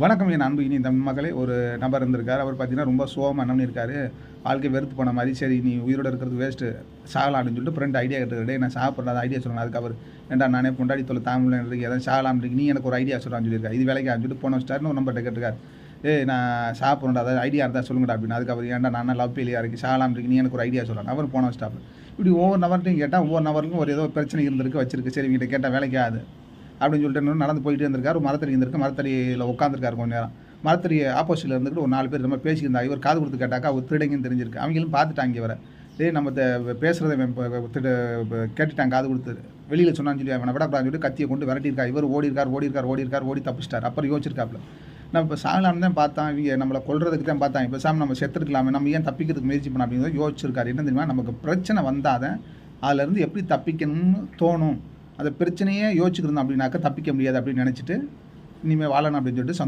வணக்கம் என் அன்பு இனி தமிழ் மக்களே ஒரு நபர் இருந்திருக்கார். அவர் பார்த்தீங்கன்னா ரொம்ப சோகமாக என்ன இருக்காரு. வாழ்க்கை வெறுத்து போன மாதிரி சரி நீ உயிரோட இருக்கிறது வேஸ்ட்டு சாகலாம்னு சொல்லிட்டு ஃப்ரெண்ட் ஐடியா கேட்டுக்கிட்டே நான் சாப்பிட்றது ஐடியா சொல்லணும் அதுக்கு அவர் ஏன்டா நானே பொண்டாடி தொலை தாமில் இருக்கு எதாவது சாகலாம்னு நீ எனக்கு ஒரு ஐடியா சொல்கிறான்னு சொல்லியிருக்காரு. இது வேலைக்கு? சொல்லிட்டு போன ஸ்டார்ன்னு ஒரு நம்பர் கேட்டிருக்காரு. ஏ நான் சாப்பிட்றேன் அதாவது ஐடியா இருந்தால் சொல்லுங்கடா அப்படின்னு. அதுக்கு அவர் ஏன்டா நான் லவ் ஃபெயிலியாக இருக்கு? சாகலாம் இருக்கு. நீ எனக்கு ஒரு ஐடியா சொல்லலாம் அவர் போன ஸ்டாப் இப்படி ஒவ்வொரு நபர்ட்டையும் கேட்டால் ஒவ்வொரு நபருக்கும் ஒரு ஏதோ பிரச்சனை இருந்திருக்கு வச்சிருக்கு. சரி இவங்கிட்ட கேட்டால் வேலைக்கு ஆகுது அப்படின்னு சொல்லிட்டு நடந்து போயிட்டே இருந்திருக்காரு. மரத்தடி இருந்திருக்கு. மரத்தடியில் உட்காந்துருக்காரு கொஞ்ச நேரம். மரத்தடி ஆப்போசிட்டில் இருந்துட்டு ஒரு நாலு பேர் நம்ம பேசியிருந்தா இவர் காது கொடுத்து கேட்டாக்கா அவர் திருடங்கன்னு தெரிஞ்சிருக்கு. அவங்களும் பார்த்துட்டாங்க இவரை. டேய் நம்ம பேசுகிறத கேட்டுட்டாங்க காது கொடுத்து. வெளியில் சொன்னான்னு சொல்லி அவனை விடக்கூடாதுன்னு சொல்லிட்டு கத்தியை கொண்டு விரட்டியிருக்கா. இவர் ஓடிருக்கார் ஓடிருக்கார் ஓடி இருக்கார் ஓடி தப்பிச்சிட்டார். அப்புறம் யோசிச்சிருக்காப்புல நம்ம இப்போ சாகலாம்னு தான் பார்த்தான். இவங்க நம்மளை கொள்றதுக்கு தான் பார்த்தான். இப்போ சாமி நம்ம செத்துருக்கலாமே. நம்ம ஏன் தப்பிக்கிறதுக்கு முயற்சி பண்ண அப்படிங்கிறத யோசிச்சிருக்காரு. என்ன தெரியுமா? நமக்கு பிரச்சனை வந்தாதான் அதுலேருந்து எப்படி தப்பிக்கணும்னு தோணும். அந்த பிரச்சனையே யோசிச்சுக்கிருந்தோம் அப்படின்னாக்கா தப்பிக்க முடியாது அப்படின்னு நினச்சிட்டு இனிமேல் வாழணும் அப்படின்னு சொல்லிட்டு